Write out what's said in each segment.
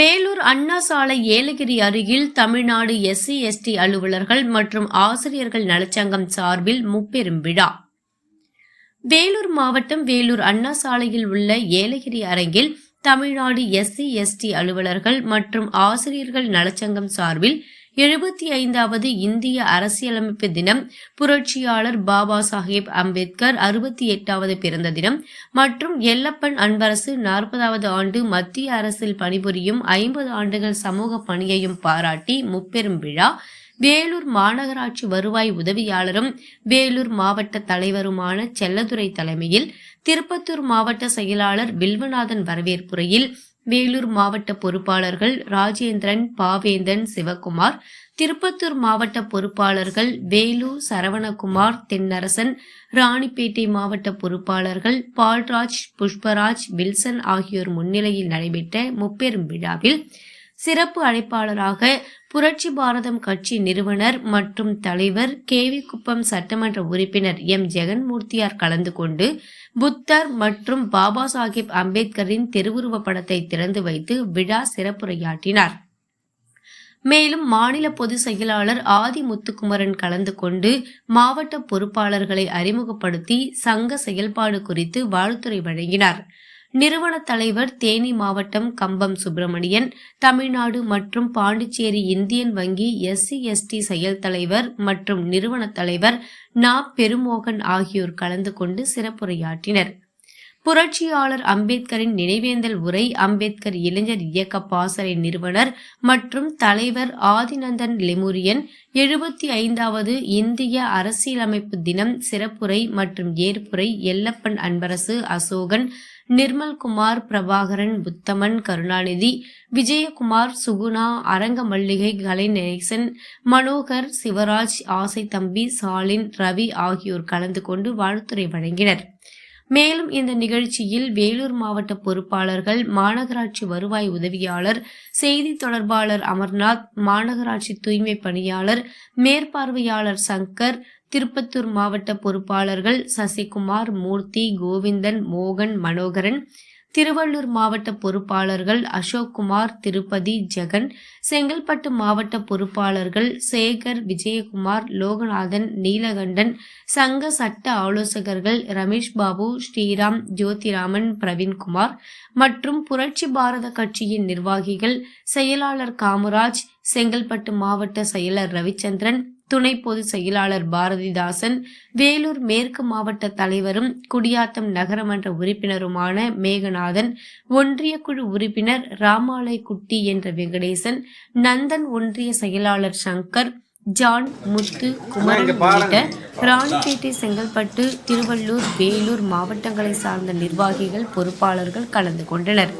வேலூர் அண்ணா சாலை ஏலகிரி அருகில் Tamil Nadu SC ST அலுவலர்கள் மற்றும் ஆசிரியர்கள் நலச்சங்கம் சார்பில் முப்பெரும் விழா. வேலூர் மாவட்டம் வேலூர் அண்ணா சாலையில் உள்ள ஏலகிரி அரங்கில் தமிழ்நாடு எஸ்சி எஸ்டி அலுவலர்கள் மற்றும் ஆசிரியர்கள் நலச்சங்கம் சார்பில் எழுபத்தி ஐந்தாவது இந்திய அரசியலமைப்பு தினம் புரட்சியாளர் பாபா சாஹேப் அம்பேத்கர் அறுபத்தி எட்டாவது பிறந்த தினம் மற்றும் எல்லப்பன் அன்பரசு நாற்பதாவது ஆண்டு மத்திய அரசில் பணிபுரியும் ஐம்பது ஆண்டுகள் சமூக பணியையும் பாராட்டி முப்பெரும் விழா. வேலூர் மாநகராட்சி வருவாய் உதவியாளரும் வேலூர் மாவட்ட தலைவருமான செல்லதுரை தலைமையில் திருப்பத்தூர் மாவட்ட செயலாளர் வில்வநாதன் வரவேற்புரையில் வேலூர் மாவட்ட பொறுப்பாளர்கள் ராஜேந்திரன் பாவேந்தன் சிவகுமார் திருப்பத்தூர் மாவட்ட பொறுப்பாளர்கள் வேலு சரவணகுமார் தென்னரசன் ராணிப்பேட்டை மாவட்ட பொறுப்பாளர்கள் பால்ராஜ் புஷ்பராஜ் வில்சன் ஆகியோர் முன்னிலையில் நடைபெற்ற முப்பெரும் விழாவில் சிறப்பு அழைப்பாளராக புரட்சி பாரதம் கட்சி நிறுவனர் மற்றும் தலைவர் கேவி குப்பம் சட்டமன்ற உறுப்பினர் எம். ஜெகன்மூர்த்தியார் கலந்து கொண்டு புத்தர் மற்றும் பாபா சாஹிப் அம்பேத்கரின் திருவுருவ படத்தை திறந்து வைத்து விழா சிறப்புரையாற்றினார். மேலும் மாநில பொதுச் செயலாளர் ஆதி முத்துக்குமரன் கலந்து கொண்டு மாவட்ட பொறுப்பாளர்களை அறிமுகப்படுத்தி சங்க செயல்பாடு குறித்து வாழ்த்துறை வழங்கினார். நிறுவன தலைவர் தேனி மாவட்டம் கம்பம் சுப்பிரமணியன் தமிழ்நாடு மற்றும் பாண்டிச்சேரி இந்தியன் வங்கி எஸ்சி எஸ்டி செயல் தலைவர் மற்றும் நிறுவன தலைவர் நா. பெருமோகன் ஆகியோர் கலந்து கொண்டு சிறப்புரையாற்றினர். புரட்சியாளர் அம்பேத்கரின் நினைவேந்தல் உரை அம்பேத்கர் இளைஞர் இயக்க பாசறை நிறுவனர் மற்றும் தலைவர் ஆதிநந்தன் லெமுரியன் எழுபத்தி ஐந்தாவது இந்திய அரசியலமைப்பு தினம் சிறப்புரை மற்றும் ஏற்புரை எல்லப்பன் அன்பரசு அசோகன் நிர்மல்குமார் பிரபாகரன் புத்தமன் கருணாநிதி விஜயகுமார் சுகுணா அரங்க மல்லிகை கலைநேசன் மனோகர் சிவராஜ் ஆசை தம்பி சாலின் ரவி ஆகியோர் கலந்து கொண்டு வாழ்த்துறை வழங்கினர். மேலும் இந்த நிகழ்ச்சியில் வேலூர் மாவட்ட பொறுப்பாளர்கள் மாநகராட்சி வருவாய் உதவியாளர் செய்தி தொடர்பாளர் அமர்நாத் மாநகராட்சி தூய்மை பணியாளர் மேற்பார்வையாளர் சங்கர் திருப்பத்தூர் மாவட்ட பொறுப்பாளர்கள் சசிகுமார் மூர்த்தி கோவிந்தன் மோகன் மனோகரன் திருவள்ளூர் மாவட்ட பொறுப்பாளர்கள் அசோக்குமார் திருப்பதி ஜெகன் செங்கல்பட்டு மாவட்ட பொறுப்பாளர்கள் சேகர் விஜயகுமார் லோகநாதன் நீலகண்டன் சங்க சட்ட ஆலோசகர்கள் ரமேஷ் பாபு ஸ்ரீராம் ஜோதிராமன் பிரவீன்குமார் மற்றும் புரட்சி பாரத கட்சியின் நிர்வாகிகள் செயலாளர் காமராஜ் செங்கல்பட்டு மாவட்ட செயலர் ரவிச்சந்திரன் துணை பொதுச் செயலாளர் பாரதிதாசன் வேலூர் மேற்கு மாவட்ட தலைவரும் குடியாத்தம் நகரமன்ற உறுப்பினருமான மேகநாதன் ஒன்றிய குழு உறுப்பினர் ராமாலை குட்டி என்ற வெங்கடேசன் நந்தன் ஒன்றிய செயலாளர் சங்கர் ஜான் முத்து குமரன் உள்ளிட்ட ராணிப்பேட்டை செங்கல்பட்டு திருவள்ளூர் வேலூர் மாவட்டங்களை சார்ந்த நிர்வாகிகள் பொறுப்பாளர்கள் கலந்து கொண்டனர்.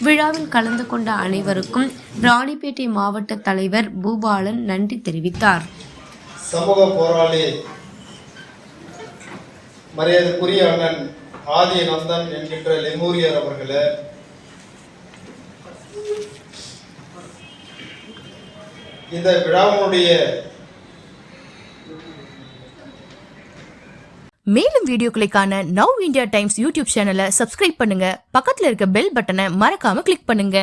விழாவில் கலந்து கொண்ட அனைவருக்கும் ராணிப்பேட்டை மாவட்ட தலைவர் பூபாலன் நன்றி தெரிவித்தார். சமூக போராளி மரியாதைக்குரிய அண்ணன் ஆதி நந்தன் என்கின்ற லெமூரியர் அவர்களே இந்த விழாவினுடைய மேலும் வீடியோக்களுக்கான நவ் இந்தியா டைம்ஸ் யூடியூப் சேனலை சப்ஸ்கிரைப் பண்ணுங்க. பக்கத்தில் இருக்க பெல் பட்டனை மறக்காம கிளிக் பண்ணுங்க.